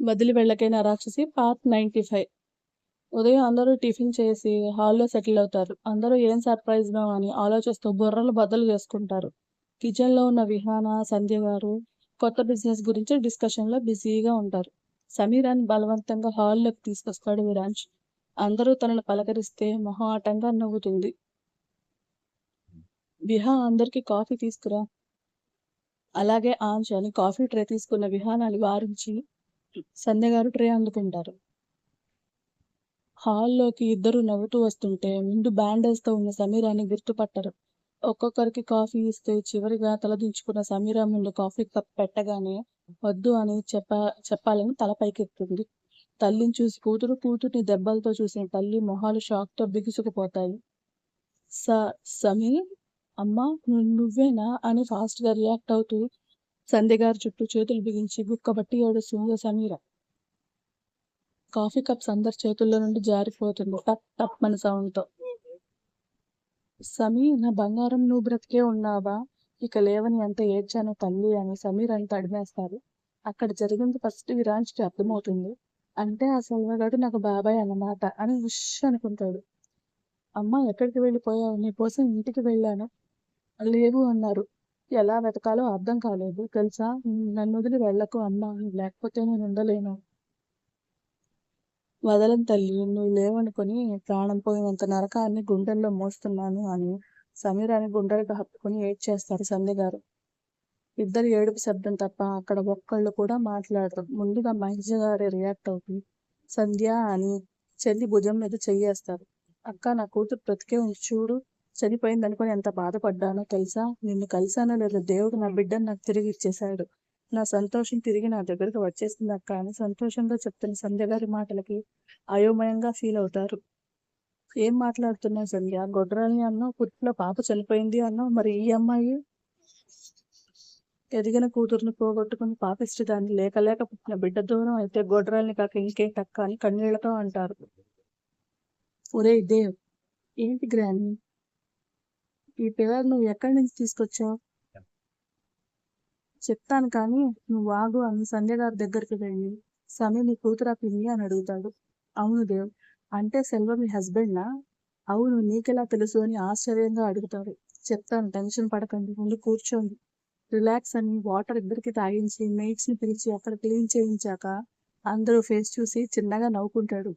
వదిలి వెళ్ళకైన రాక్షసి part ninety five. ఉదయం అందరూ టిఫిన్ చేసి హాల్లో సెటిల్ అవుతారు. అందరూ ఏం సర్ప్రైజ్ అని ఆలోచిస్తూ బుర్రలు బద్దలు చేసుకుంటారు. కిచెన్లో ఉన్న విహాన సంధ్య గారు కొత్త బిజినెస్ గురించి డిస్కషన్లో బిజీగా ఉంటారు. సమీరాన్ని బలవంతంగా హాల్లోకి తీసుకొస్తాడు విరాంజ్ అందరూ తనను పలకరిస్తే మొహాటంగా నవ్వుతుంది. విహా అందరికీ కాఫీ తీసుకురా. అలాగే ఆంచ్ అని కాఫీ ట్రే తీసుకున్న విహానాన్ని వారించి సంధ్య గారు ట్రే అందుకుంటారు. హాల్లోకి ఇద్దరు నవ్వుతూ వస్తుంటే ముందు బ్యాండేజ్తో ఉన్న సమీరాని గుర్తుపట్టరు. ఒక్కొక్కరికి కాఫీ ఇస్తే చివరిగా తలదించుకున్న సమీరా ముందు కాఫీ కప్ పెట్టగానే వద్దు అని చెప్ప చెప్పాలని తల పైకెత్తుంది. తల్లిని చూసి కూతురు కూతుర్ని దెబ్బలతో చూసిన తల్లి మొహాలు షాక్తో బిగుసుకుపోతాయి. స సమీర్ అమ్మా నువ్వేనా అని ఫాస్ట్గా రియాక్ట్ అవుతూ సంధ్యగారి చుట్టూ చేతులు బిగించి గుక్కబట్టి ఏడుస్తుంది సమీర. కాఫీ కప్స్ అందరి చేతుల్లో నుండి జారిపోతుంది. టప్ టప్ మన సౌండ్తో. సమీర్ నా బంగారం నువ్వు బ్రతికే ఉన్నావా? ఇక లేవని ఎంత ఏడ్చాను తల్లి అని సమీర్ అని తడిమేస్తారు అక్కడ జరిగింది ఫస్ట్ విరాంజ్కి అర్థమవుతుంది. అంటే ఆ సెల్వగాడు నాకు బాబాయ్ అన్నమాట అని ఉష్ అనుకుంటాడు. అమ్మ ఎక్కడికి వెళ్ళిపోయావు? నీ కోసం ఇంటికి వెళ్ళాను. లేవు అన్నారు. ఎలా వెతకాలో అర్థం కాలేదు. తెలుసా? నన్ను వదిలి వెళ్ళకు అమ్మా. లేకపోతే నేను ఉండలేను. వదలని తల్లి. నువ్వు లేవనుకొని ప్రాణం పోయినంత నరకాన్ని గుండెల్లో మోస్తున్నాను అని సమీరాన్ని గుండెలకు హత్తుకుని ఏడ్చేస్తారు సంధ్య గారు. ఇద్దరు ఏడుపు శబ్దం తప్ప అక్కడ ఒక్కళ్ళు కూడా మాట్లాడరు. ముందుగా మహేష్ గారి రియాక్ట్ అవుతుంది సంధ్య అని చెల్లి భుజం మీద చెయ్యేస్తారు. అక్క నా కూతురు బ్రతికే ఉంది చూడు. చనిపోయింది అనుకుని ఎంత బాధపడ్డానో తెలుసా? నిన్ను కలిసానో లేదో దేవుడు నా బిడ్డను నాకు తిరిగి ఇచ్చేశాడు. నా సంతోషం తిరిగి నా దగ్గరకు వచ్చేసింది అక్క అని సంతోషంగా చెప్తున్న సంధ్య గారి మాటలకి అయోమయంగా ఫీల్ అవుతారు. ఏం మాట్లాడుతున్నావు సంధ్య? గొడ్రాలని అన్నావు? పుట్టులో పాప చనిపోయింది అన్నావు? మరి ఈ అమ్మాయి? ఎదిగిన కూతుర్ని పోగొట్టుకుని పాపిష్టి దాన్ని లేక లేక పుట్టిన బిడ్డ దూరం అయితే గొడ్రాల్ని కాక ఇంకేం టక్క అని కన్నీళ్ళతో అంటారు. ఒరే దేవ్ ఏంటి గ్రాని? ఈ పిల్లలు నువ్వు ఎక్కడి నుంచి తీసుకొచ్చావు? చెప్తాను కానీ నువ్వు ఆగు అని సంధ్య గారి దగ్గరికి వెళ్ళి సమీ నీ కూతురా పిన్ని అని అడుగుతాడు. అవును దేవ్ అంటే సెల్వ మీ హస్బెండా అవును నీకెలా తెలుసు అని ఆశ్చర్యంగా అడుగుతాడు. చెప్తాను టెన్షన్ పడకండి ముందు కూర్చోండి. రిలాక్స్ అని వాటర్ ఇద్దరికి తాగించి mates ని పిలిచి అక్కడ క్లీన్ చేయించాక అందరూ ఫేస్ చూసి చిన్నగా నవ్వుకుంటాడు.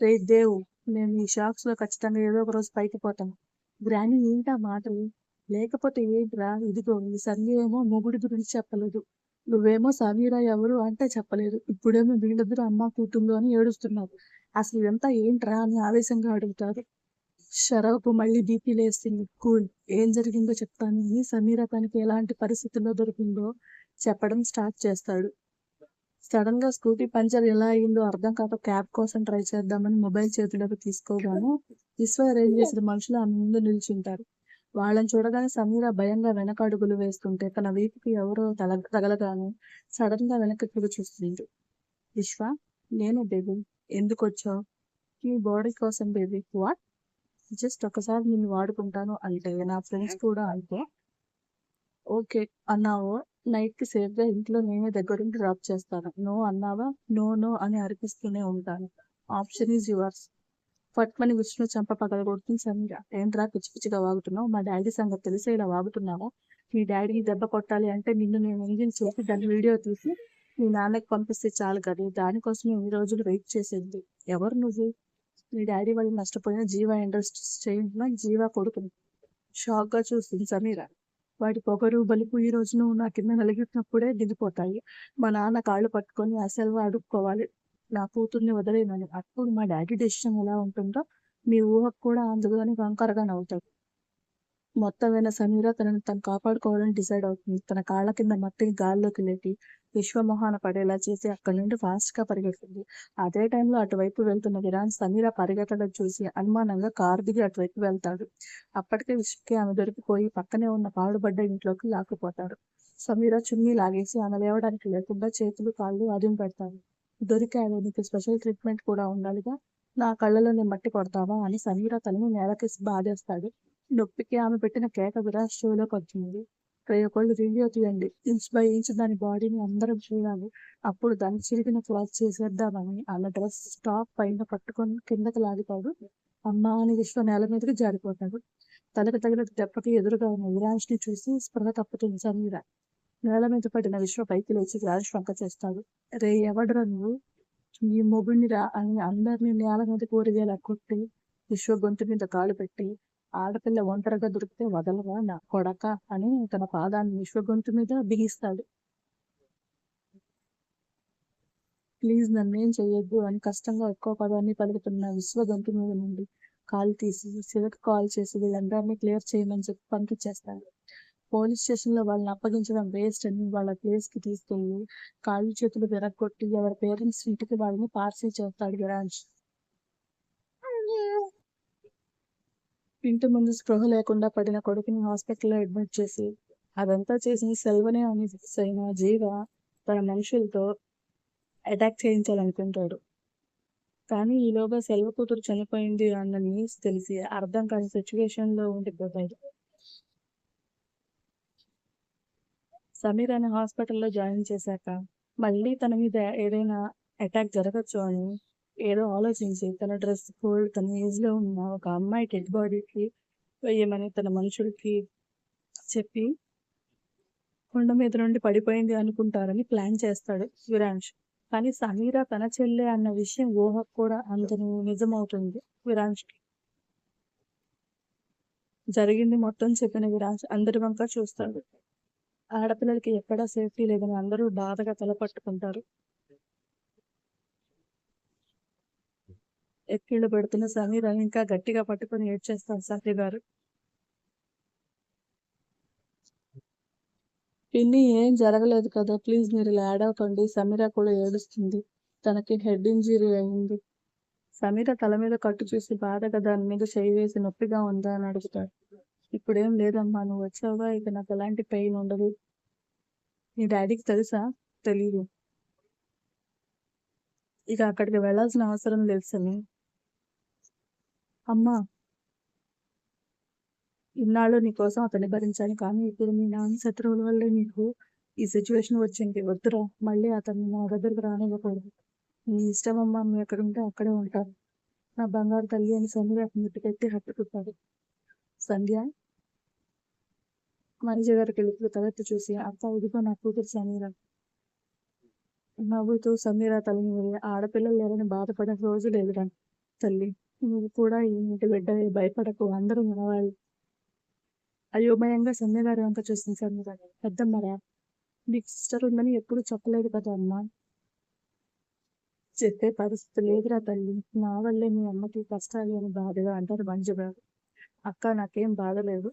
రే దేవ్ నేను ఈ షాక్స్లో ఖచ్చితంగా ఏదో ఒక రోజు పైకి పోతాను. గ్రాని ఏంటా మాటలు? లేకపోతే ఏంట్రా? ఇదిగో ఈ సంధ్య ఏమో మొగుడి గురించి చెప్పలేదు. నువ్వేమో సమీరా ఎవరు అంటే చెప్పలేదు. ఇప్పుడేమో వీళ్ళిద్దరు అమ్మ కూతుళ్ళు అని ఏడుస్తున్నారు. అసలు ఇదంతా ఏంట్రా అని ఆవేశంగా అడుగుతారు. శరవకు మళ్ళీ బీపీ లేస్తుంది. కూల్. ఏం జరిగిందో చెప్తాను. సమీర తనకి ఎలాంటి పరిస్థితుల్లో దొరికిందో చెప్పడం స్టార్ట్ చేస్తాడు. సడన్గా స్కూటీ పంచర్ ఎలా అయిందో అర్థం కాక క్యాబ్ కోసం ట్రై చేద్దామని మొబైల్ చేతిలోకి తీసుకోగానే విశ్వ అరేంజ్ చేసిన మనుషులు ఆమె ముందు నిల్చుంటారు. వాళ్ళని చూడగానే సమీర భయంగా వెనక అడుగులు వేస్తుంటే తన వీపుకి ఎవరో తల తగలగానే సడన్గా వెనక్కి తిరిగి చూస్తుంది విశ్వ నేను బేబీ ఎందుకు వచ్చావు? ఈ బాడీ కోసం బేబీ వాట్ జస్ట్ ఒకసారి నేను వాడుకుంటాను అంటే నా ఫ్రెండ్స్ కూడా అంటే ఓకే అన్నావో. నైట్కి సేఫ్గా ఇంట్లో నేనే దగ్గరుండి డ్రాప్ చేస్తాను. నో అన్నావా? నో నో అని అరిపిస్తూనే ఉంటాను. ఆప్షన్ ఈజ్ యువర్స్ పట్మని విష్ణు చంప పగలగొడుతుంది సమీర ఏంట్రా పిచ్చి పిచ్చిగా వాగుతున్నావు? మా డాడీ సంగతి తెలిసే ఇలా వాగుతున్నావా? మీ డాడీని దెబ్బ కొట్టాలి అంటే నిన్ను నేను ఇంజిన్ చేసి దాని వీడియో తీసి మీ నాన్నకి పంపిస్తే చాలు కదా. దానికోసం ఈ రోజులు వెయిట్ చేసింది. ఎవరు నువ్వు? మీ డాడీ వాళ్ళు నష్టపోయిన జీవా ఇండస్ట్రీస్ చేయించిన జీవా కొడుకుని షాక్గా చూస్తుంది సమీర. వాడి పొగరు బలుపు ఈ రోజు నువ్వు నా కింద నలిగినప్పుడే దిగిపోతాయి. మా నాన్న కాళ్ళు పట్టుకొని అసలు అడుక్కోవాలి. నా కూతుర్ని వదిలేనని అప్పుడు మా డాడీ డెసిషన్ ఎలా ఉంటుందో మీ ఊహకు కూడా అందులోని వంకరగా నవ్వుతాడు. మొత్తం సమీర తనను తను కాపాడుకోవాలని డిసైడ్ అవుతుంది. తన కాళ్ళ కింద మట్టిని గాల్లోకి లేపి విశ్వమోహన పడేలా చేసి అక్కడి నుండి ఫాస్ట్గా పరిగెడుతుంది. అదే టైంలో అటువైపు వెళ్తున్న విరాన్ సమీర పరిగెత్తడం చూసి అనుమానంగా కారు దిగి అటువైపు వెళ్తాడు. అప్పటికే విశ్వకి ఆమె దొరికిపోయి పక్కనే ఉన్న పాడుబడ్డ ఇంట్లోకి లాక్కుపోతాడు. సమీర చున్నీ లాగేసి ఆమె లేవడానికి లేకుండా చేతులు కాళ్ళు అదిం పెడతాడు. దొరికాడు. నీకు స్పెషల్ ట్రీట్మెంట్ కూడా ఉండాలిగా. నా కళ్ళలోనే మట్టి కొడతావా అని సమీర తనని నేలకి బాధేస్తాడు. నొప్పికి ఆమె పెట్టిన కేక విరాజ్ చెవిలోకి వచ్చింది రే ఒకళ్ళు రివ్యూ తీయండి. ఇంచ్ బై ఇంచ్ దాని బాడీని అందరం చూడాలి. అప్పుడు దాన్ని చిరిగిన క్లాత్ చేసేద్దామని. ఆమె డ్రెస్ టాప్ పైన పట్టుకొని కిందకి లాగుతాడు. అమ్మా అని విశ్వ నేల మీదకి జారిపోతాడు. తలకు తగిన దెబ్బకి ఎదురుగా ఉన్న విరాజ్ని ని చూసి స్పృహ తప్పుతుంది సమీర. నేల మీద పడిన విశ్వ పైకి లేచి విరాంష్ వంక చేస్తాడు. రే ఎవడరా నువ్వు? నీ మొగుడిని రా అని అందరినీ నేల మీద కూరగాయలు కొట్టి విశ్వ గొంతు మీద కాలు పెట్టి ఆడపిల్ల ఒంటరిగా దొరికితే వదలవా నా కొడక అని తన పాదాన్ని విశ్వ గొంతు మీద బిగిస్తాడు. ప్లీజ్ నన్నేం చెయ్యొద్దు అని కష్టంగా ఎక్కువ పదాన్ని పలుకుతున్న విశ్వ గొంతు మీద నుండి కాలు తీసి శివకి కాల్ చేసి వీళ్ళందరినీ క్లియర్ చేయమని చెప్పి పంపించేస్తాడు. పోలీస్ స్టేషన్లో వాళ్ళని అప్పగించడం వేస్ట్ అని వాళ్ళ ప్లేస్కి తీసుకెళ్ళి కాళ్ళు చేతులు విరగొట్టి ఎవరి పేరెంట్స్ ఇంటికి వాళ్ళని పార్సీ చేస్తాడు విరాజ్. ఇంటి ముందు స్పృహ లేకుండా పడిన కొడుకుని హాస్పిటల్లో అడ్మిట్ చేసి అదంతా చేసిన సెల్వనే అని ఫిక్స్ అయిన జీవ తన మనుషులతో అటాక్ చేయించాలనుకుంటాడు. కానీ ఈలోగా సెల్వ కూతురు చనిపోయింది అన్న న్యూస్ తెలిసి అర్థం కాని సిచ్యువేషన్లో ఉండిపోతాడు. సమీర్ అనే హాస్పిటల్లో జాయిన్ చేశాక మళ్ళీ తన మీద ఏదైనా అటాక్ జరగచ్చు అని ఏదో ఆలోచించి తన డ్రెస్ కోడ్ తన ఏజ్లో ఉన్న ఒక అమ్మాయి డెడ్ బాడీకి వేయమని తన మనుషులకి చెప్పి కొండ మీద నుండి పడిపోయింది అనుకుంటారని ప్లాన్ చేస్తాడు విరాంష్ కానీ సమీర తన చెల్లె అన్న విషయం ఊహకు కూడా అంతను నిజమవుతుంది విరాంష్కి జరిగింది మొత్తం చెప్పిన విరాంష్ అందరి వంక చూస్తాడు. ఆడపిల్లలకి ఎక్కడా సేఫ్టీ లేదని అందరూ బాధగా తలపట్టుకుంటారు ఎక్కిళ్ళు పెడుతున్న సమీర ఇంకా గట్టిగా పట్టుకొని ఏడ్చేస్తాను సాఫీ గారు. పిన్ని ఏం జరగలేదు కదా? ప్లీజ్ మీరు ఇలా ఏడవకండి సమీర కూడా ఏడుస్తుంది. తనకి హెడ్ ఇంజరీ అయింది. సమీర తల మీద కట్టు చూసి బాధగా దాని మీద చేయి వేసి నొప్పిగా ఉందా అని అడుగుతాడు. ఇప్పుడేం లేదమ్మా నువ్వు వచ్చావుగా ఇక నాకు ఎలాంటి పెయిన్ ఉండదు. నీ డాడీకి తెలుసా? తెలీదు. ఇక అక్కడికి వెళ్ళాల్సిన అవసరం లేదు అమ్మా ఇన్నాళ్ళు నీకోసం అతన్ని భరించాను కానీ ఇప్పుడు మీ నాన్న శత్రువుల వల్ల నీకు ఈ సిచ్యువేషన్ వచ్చింది. వద్దురా మళ్ళీ అతన్ని నా దగ్గరకు రానివ్వకూడదు. నీ ఇష్టం అమ్మా మీ ఎక్కడ ఉంటే అక్కడే ఉంటారు నా బంగారు తల్లి అని సంధ్య ముట్టుకెత్తి హత్తుకుంటాడు సంధ్య మనిషి గారికి వెళ్ళి తలెత్తి చూసి అత్త ఇదిగో నా కూతురు సమీర. నవ్వుతూ సమీర తల్లిని వెళ్ళి ఆడపిల్లలు లేరని బాధపడే రోజు లేదురా తల్లి. నువ్వు కూడా ఈ ఇంటి బిడ్డ భయపడకు. అందరూ వినవాలి అయోమయంగా సమీర గారి వంక చూసింది సమీర. గారు పెద్దమ్మరా మీకు సిస్టర్ ఉందని ఎప్పుడు చెప్పలేదు కదా అమ్మా. చెప్పే పరిస్థితి లేదురా తల్లి. నా వల్లే మీ అమ్మకి కష్టాలు అని బాధగా అంటారు మంజుగారు. అక్క నాకేం బాధ లేదు.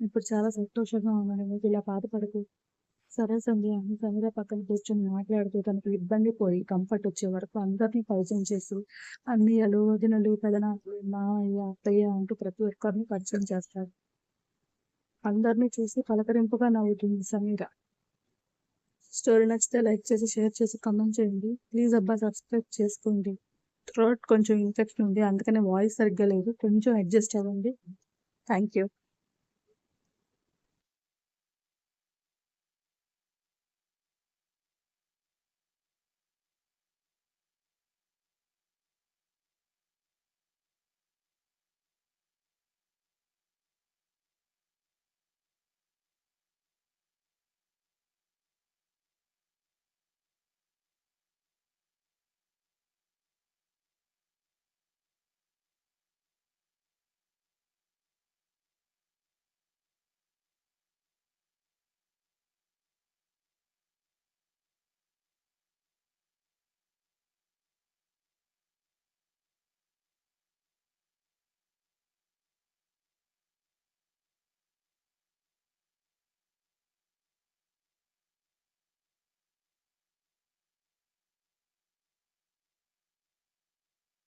ఇప్పుడు చాలా సంతోషంగా ఉన్నాను నువ్వు ఇలా బాధపడకు. సరే సంధ్య అని సంధ్య పక్కన కూర్చొని మాట్లాడుతూ తనకు ఇబ్బంది పోయి కంఫర్ట్ వచ్చే వరకు అందరినీ పరిచయం చేసి అన్నయ్యలు వదినలు పెదనాలు మామయ్య అత్తయ్య అంటూ ప్రతి ఒక్కరిని పరిచయం చేస్తారు. అందరినీ చూసి పలకరింపుగా నవ్వుతుంది సమీర. స్టోరీ నచ్చితే లైక్ చేసి షేర్ చేసి కమెంట్ చేయండి. ప్లీజ్ అబ్బా సబ్స్క్రైబ్ చేసుకోండి. థ్రోట్ కొంచెం ఇన్ఫెక్షన్ ఉంది అందుకనే వాయిస్ సరిగ్గా లేదు. కొంచెం అడ్జస్ట్ అవ్వండి. Thank you